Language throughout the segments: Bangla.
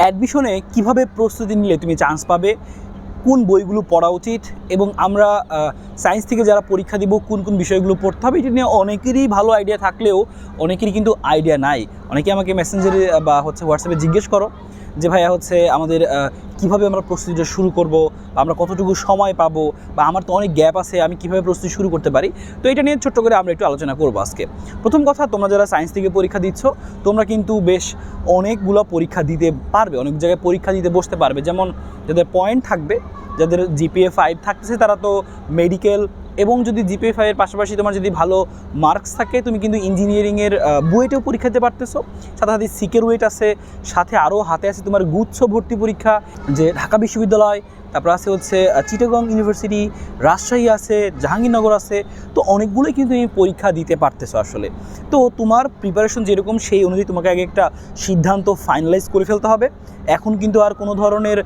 অ্যাডমিশনে কীভাবে প্রস্তুতি নিলে তুমি চান্স পাবে? কোন বইগুলো পড়া উচিত? এবং আমরা সায়েন্স থেকে যারা পরীক্ষা দিব, কোন কোন বিষয়গুলো পড়তে হবে, এটা নিয়ে অনেকেরই ভালো আইডিয়া থাকলেও অনেকেরই কিন্তু আইডিয়া নাই। অনেকে আমাকে মেসেঞ্জারে বা হচ্ছে হোয়াটসঅ্যাপে জিজ্ঞেস করো। যে ভাইয়া হচ্ছে আমাদের কীভাবে আমরা প্রস্তুতিটা শুরু করব আমরা কতটুকু সময় পাবো, বা আমার তো অনেক গ্যাপ আছে, আমি কীভাবে প্রস্তুতি শুরু করতে পারি? তো এটা নিয়ে ছোট্ট করে আমরা একটু আলোচনা করব আজকে। প্রথম কথা, তোমরা যারা সায়েন্স থেকে পরীক্ষা দিচ্ছ, তোমরা কিন্তু বেশ অনেকগুলো পরীক্ষা দিতে পারবে, অনেক জায়গায় পরীক্ষা দিতে বসতে পারবে। যেমন, যাদের পয়েন্ট থাকবে, যাদের জিপিএ ফাইভ থাকতেছে, তারা তো মেডিকেল এবং যদি জিপিএ ফাইভের পাশাপাশি তোমার যদি ভালো মার্কস থাকে, তুমি কিন্তু ইঞ্জিনিয়ারিংয়ের বুয়েটেও পরীক্ষা দিতে পারতেছো। সাথে সাথে সিকের ওয়েট আছে, সাথে আরও হাতে আছে তোমার গুচ্ছ ভর্তি পরীক্ষা, যে ঢাকা বিশ্ববিদ্যালয়, তারপর আছে হচ্ছে চিটাগং ইউনিভার্সিটি রাজশাহী আছে, জাহাঙ্গীরনগর আছে, তো অনেকগুলোই কিন্তু তুমি পরীক্ষা দিতে পারতেছো আসলে। তো তোমার প্রিপারেশন যেরকম সেই অনুযায়ী তোমাকে আগে একটা সিদ্ধান্ত ফাইনালাইজ করে ফেলতে হবে। এখন কিন্তু আর কোনো ধরনের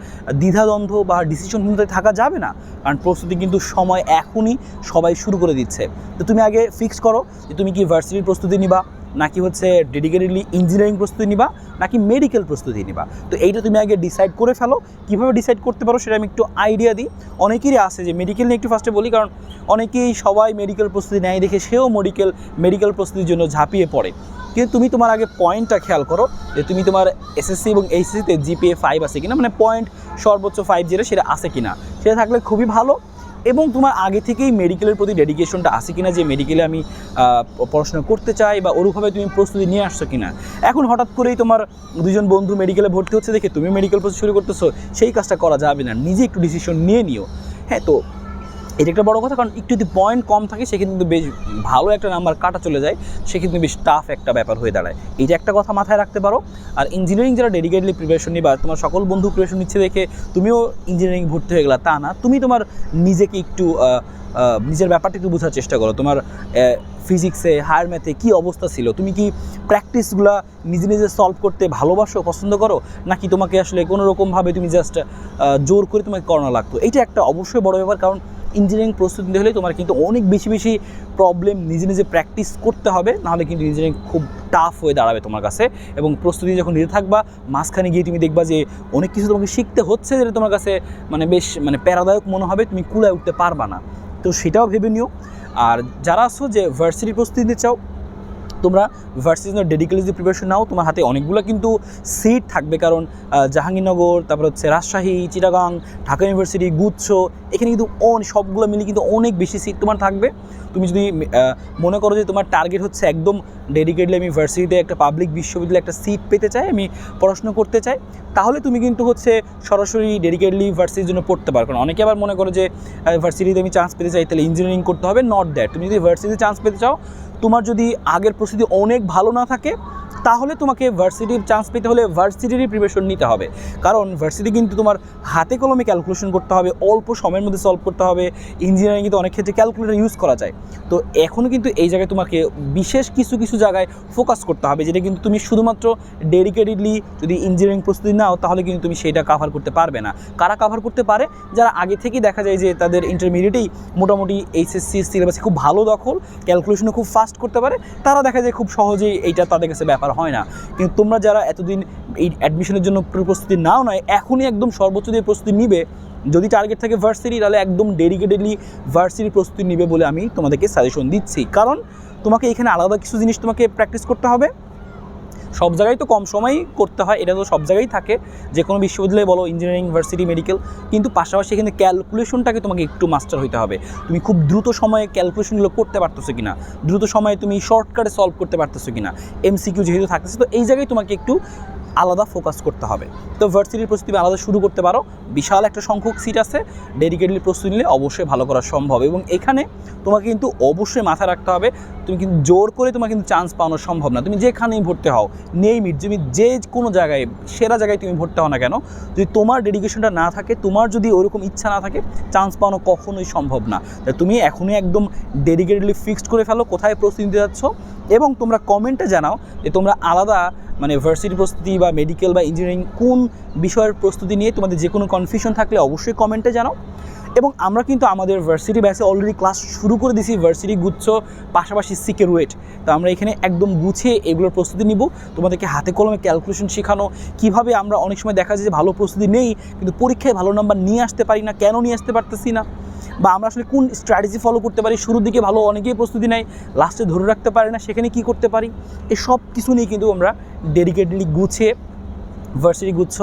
দ্বিধাদ্বন্দ্ব বা ডিসিশন মধ্যে থাকা যাবে না। কারণ প্রস্তুতি কিন্তু সময় এখনই সবাই শুরু করে দিচ্ছে। তো তুমি আগে ফিক্স করো যে তুমি কি ভার্সিটির প্রস্তুতি নিবা, নাকি হচ্ছে ডেডিকেটেডলি ইঞ্জিনিয়ারিং প্রস্তুতি নিবা, নাকি মেডিকেল প্রস্তুতি নিবা। তো এইটা তুমি আগে ডিসাইড করে ফেলো, কীভাবে ডিসাইড করতে পারো সেটা আমি একটু আইডিয়া দিই। অনেকেরই আছে যে মেডিকেল নিয়ে একটু ফার্স্টে বলি, কারণ অনেকেই সবাই মেডিকেল প্রস্তুতি নেয় দেখে সেও মেডিকেল মেডিকেল প্রস্তুতির জন্য ঝাঁপিয়ে পড়ে। কিন্তু তুমি তোমার আগে পয়েন্টটা খেয়াল করো, যে তুমি তোমার এসএসসি এবং এইচএসসিতে জিপিএ ফাইভ আছে কিনা মানে পয়েন্ট সর্বোচ্চ ফাইভ যেটা সেটা আছে কিনা। সেটা থাকলে খুবই ভালো। এবং তোমার আগে থেকেই মেডিকেলের প্রতি ডেডিকেশনটা আছে কিনা, যে মেডিকেলে আমি পড়াশোনা করতে চাই বা ওরকমভাবে তুমি প্রস্তুতি নিয়ে আসছো কিনা। এখন হঠাৎ করেই তোমার দুজন বন্ধু মেডিকেলে ভর্তি হচ্ছে দেখে তুমি মেডিকেল প্রস্তুতি শুরু করতেছো, সেই কাজটা করা যাবে না। নিজে একটু ডিসিশন নিয়ে নিও। হ্যাঁ তো এটা একটা বড় কথা, কারণ একটু যদি পয়েন্ট কম থাকে, সে কিন্তু বেশ ভালো একটা নাম্বার কাটা চলে যায়, সে কিন্তু বেশ টাফ একটা ব্যাপার হয়ে দাঁড়ায়। এইটা একটা কথা মাথায় রাখতে পারো, আর ইঞ্জিনিয়ারিং যারা ডেডিকেটলি প্রিপারেশন নিবা, তোমার সকল বন্ধু প্রিপারেশন নিচ্ছে দেখে তুমিও ইঞ্জিনিয়ারিং ভর্তি হয়ে গেলা, তা না। তুমি তোমার নিজেকে একটু নিজের ব্যাপারটা একটু বোঝার চেষ্টা করো। তোমার ফিজিক্সে হায়ার ম্যাথে কী অবস্থা ছিল? তুমি কি প্র্যাকটিসগুলো নিজে নিজে সলভ করতে ভালোবাসো, পছন্দ করো? নাকি তোমাকে আসলে কোনো রকমভাবে তুমি জাস্ট জোর করে তোমাকে করানো লাগতো? এইটা একটা অবশ্যই বড় ব্যাপার, কারণ ইঞ্জিনিয়ারিং প্রস্তুতি নিতে হলে তোমার কিন্তু অনেক বেশি বেশি প্রবলেম নিজে নিজে প্র্যাকটিস করতে হবে, নাহলে কিন্তু ইঞ্জিনিয়ারিং খুব টাফ হয়ে দাঁড়াবে তোমার কাছে। এবং প্রস্তুতি যখন নিতে থাকবা, মাঝখানে গিয়ে তুমি দেখবা যে অনেক কিছু তোমাকে শিখতে হচ্ছে যেটা তোমার কাছে মানে বেশ মানে প্যারাদায়ক মনে হবে, তুমি কুলায় উঠতে পারবা না। তো সেটাও ভেবে নিও। আর যারা আসো যে ভার্সিটি প্রস্তুতি নিতে চাও তোমরা ভার্সিটির জন্য ডেডিকেলি যদি প্রিপারেশন নাও, তোমার হাতে অনেকগুলো কিন্তু সিট থাকবে। কারণ জাহাঙ্গীরনগর, তারপর হচ্ছে রাজশাহী, চিটাগাং, ঢাকা ইউনিভার্সিটি গুচ্ছ, এখানে কিন্তু অন, সবগুলো মিলে কিন্তু অনেক বেশি সিট তোমার থাকবে। তুমি যদি মনে করো যে তোমার টার্গেট হচ্ছে একদম ডেডিকেটলি আমি ভার্সিটিতে একটা পাবলিক বিশ্ববিদ্যালয়ে একটা সিট পেতে চাই, আমি পড়াশোনা করতে চাই, তাহলে তুমি কিন্তু হচ্ছে সরাসরি ডেডিকেটলি ভার্সিটির জন্য পড়তে পারো কারণ অনেকে আবার মনে করো যে ভার্সিটিতে আমি চান্স পেতে চাই, তাহলে ইঞ্জিনিয়ারিং করতে হবে নট দ্যাট তুমি যদি ভার্সিটিতে চান্স পেতে চাও তোমার যদি আগের প্রস্তুতি অনেক ভালো না থাকে, তাহলে তোমাকে ভার্সিটির চান্স পেতে হলে ভার্সিটিরই প্রিপারেশন নিতে হবে। কারণ ভার্সিটি কিন্তু তোমার হাতে কলমে ক্যালকুলেশন করতে হবে, অল্প সময়ের মধ্যে সলভ করতে হবে। ইঞ্জিনিয়ারিং কিন্তু অনেক ক্ষেত্রে ক্যালকুলেটর ইউজ করা যায়। তো এখনও কিন্তু এই জায়গায় তোমাকে বিশেষ কিছু কিছু জায়গায় ফোকাস করতে হবে, যেটা কিন্তু তুমি শুধুমাত্র ডেডিকেটেডলি যদি ইঞ্জিনিয়ারিং প্রস্তুতি নাও, তাহলে কিন্তু তুমি সেইটা কাভার করতে পারবে না। কারা কাভার করতে পারে? যারা আগে থেকেই দেখা যায় যে তাদের ইন্টারমিডিয়েটেই মোটামুটি এইচএসসি সিলেবাসে খুব ভালো দখল ক্যালকুলেশনও খুব ফাস্ট করতে পারে, তারা দেখা যায় খুব সহজেই এইটা তাদের কাছে ব্যাপার হয় না। কিন্তু তোমরা যারা এতদিন এই অ্যাডমিশনের জন্য প্রস্তুতি নাও নয় এখনই একদম সর্বোচ্চ দিয়ে প্রস্তুতি নিবে। যদি টার্গেট থাকে ভার্সিটি তাহলে একদম ডেডিকেটেডলি ভার্সিটির প্রস্তুতি নিবে বলে আমি তোমাদেরকে সাজেশন দিচ্ছি। কারণ তোমাকে এখানে আলাদা কিছু জিনিস তোমাকে প্র্যাকটিস করতে হবে। সব জায়গায় তো কম সময়ই করতে হয়, এটা তো সব জায়গায় থাকে। যে কোনো বিশ্ববিদ্যালয়ে বলো ইঞ্জিনিয়ারিং ইউনিভার্সিটি মেডিকেল কিন্তু পাশাপাশি এখানে ক্যালকুলেশনটাকে তোমাকে একটু মাস্টার হইতে হবে। তুমি খুব দ্রুত সময়ে ক্যালকুলেশনগুলো করতে পারতেছো কিনা? দ্রুত সময়ে তুমি শর্টকাটে সলভ করতে পারতেছো কিনা? এমসিকিউ যেহেতু থাকতেছে, তো এই জায়গায় তোমাকে একটু আলাদা ফোকাস করতে হবে। তো ভার্সিটির প্রস্তুতি আলাদা শুরু করতে পারো। বিশাল একটা সংখ্যক সিট আছে। ডেডিকেটলি প্রস্তুতি নিলে অবশ্যই ভালো করা সম্ভব এবং এখানে তোমাকে কিন্তু অবশ্যই মাথায় রাখতে হবে, তুমি কিন্তু জোর করে তোমার কিন্তু চান্স পাওয়ানো সম্ভব না। তুমি যেখানেই ভর্তি হও নেই মিট তুমি যে কোনো জায়গায়, সেরা জায়গায় তুমি ভর্তি হও না কেন, যদি তোমার ডেডিকেশনটা না থাকে, তোমার যদি ওরকম ইচ্ছা না থাকে চান্স পাওয়ানো কখনোই সম্ভব না। তুমি এখনই একদম ডেডিকেটলি ফিক্সড করে ফেলো, কোথায় প্রস্তুতি নিতে যাচ্ছ, এবং তোমরা কমেন্টে জানাও যে তোমরা আলাদা মানে ভার্সিটি প্রস্তুতি বা মেডিকেল বা ইঞ্জিনিয়ারিং কোন বিষয়ের প্রস্তুতি নিয়ে তোমাদের যে কোনো কনফিউশন থাকলে অবশ্যই কমেন্টে জানাও। এবং আমরা কিন্তু আমাদের ভার্সিটি ব্যাচে অলরেডি ক্লাস শুরু করে দিয়েছি ভার্সিটি গুচ্ছ, পাশাপাশি সিকের ওয়েট তো আমরা এখানে একদম গুছিয়ে এগুলোর প্রস্তুতি নিব। তোমাদেরকে হাতে কলমে ক্যালকুলেশন শেখানো, কীভাবে আমরা অনেক সময় দেখা যায় যে ভালো প্রস্তুতি নেই, কিন্তু পরীক্ষায় ভালো নাম্বার নিয়ে আসতে পারি না, কেন নিয়ে আসতে পারতেছি না? বা আমরা আসলে কোন স্ট্র্যাটেজি ফলো করতে পারি, শুরুর দিকে ভালো অনেকেই প্রস্তুতি নেয় লাস্টে ধরে রাখতে পারে না, সেখানে কি করতে পারি? এই সব কিছু নিয়ে কিন্তু আমরা ডেডিকেটলি গুছিয়ে ভার্সিটি গুচ্ছ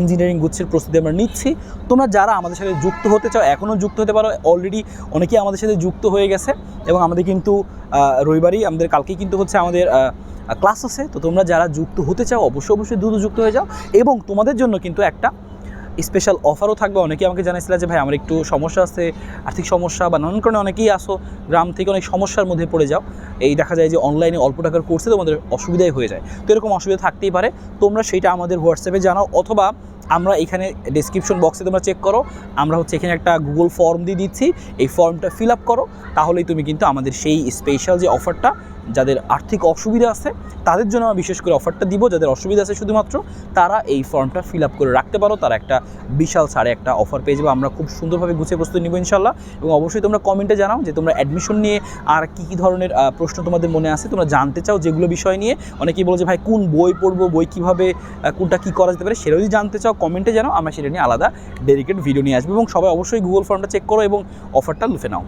ইঞ্জিনিয়ারিং গুচ্ছের প্রস্তুতি আমরা নিচ্ছি। তোমরা যারা আমাদের সাথে যুক্ত হতে চাও, এখনও যুক্ত হতে পারো অলরেডি অনেকেই আমাদের সাথে যুক্ত হয়ে গেছে এবং আমাদের কিন্তু রবিবারই আমাদের, কালকেই কিন্তু হচ্ছে আমাদের ক্লাস আছে। তো তোমরা যারা যুক্ত হতে চাও, অবশ্যই অবশ্যই দ্রুত যুক্ত হয়ে যাও এবং তোমাদের জন্য কিন্তু একটা স্পেশাল অফারও থাকবে। অনেকেই আমাকে জানাইছিল যে, ভাই, আমার একটু সমস্যা আছে, আর্থিক সমস্যা বা নানান কারণে অনেকেই আসো, গ্রাম থেকে অনেক সমস্যার মধ্যে পড়ে যাও। এই দেখা যায় যে অনলাইনে অল্প টাকার কোর্সে তোমাদের অসুবিধাই হয়ে যায়। তো এরকম অসুবিধা থাকতেই পারে। তোমরা সেটা আমাদের হোয়াটসঅ্যাপে জানাও, অথবা আমরা এখানে ডিসক্রিপশন বক্সে তোমরা চেক করো। আমরা হচ্ছে এখানে একটা গুগল ফর্ম দিয়ে দিচ্ছি। এই ফর্মটা ফিল আপ করো। তাহলেই তুমি কিন্তু আমাদের সেই স্পেশাল যে অফারটা যাদের আর্থিক অসুবিধা আছে, তাদের জন্য আমরা বিশেষ করে অফারটা দিব। যাদের অসুবিধা আছে শুধুমাত্র, তারা এই ফর্মটা ফিল আপ করে রাখতে পারো। তারা একটা বিশাল সাড়ে একটা অফার পেয়ে যাবে। আমরা খুব সুন্দরভাবে গুছিয়ে প্রস্তুতি নিব ইনশাল্লাহ এবং অবশ্যই তোমরা কমেন্টে জানাও যে তোমরা অ্যাডমিশন নিয়ে আর কী কী ধরনের প্রশ্ন তোমাদের মনে আছে। তোমরা জানতে চাও যেগুলো বিষয় নিয়ে। অনেকেই বলো যে, ভাই, কোন বই পড়ব? বই কীভাবে কোনটা কী করা যেতে পারে? সেটাও যদি জানতে চাও কমেন্টে জানাও। আমরা সেটা নিয়ে আলাদা ডেডিকেট ভিডিও নিয়ে আসব। এবং সবাই অবশ্যই গুগল ফর্মটা চেক করো এবং অফারটা লুফে নাও।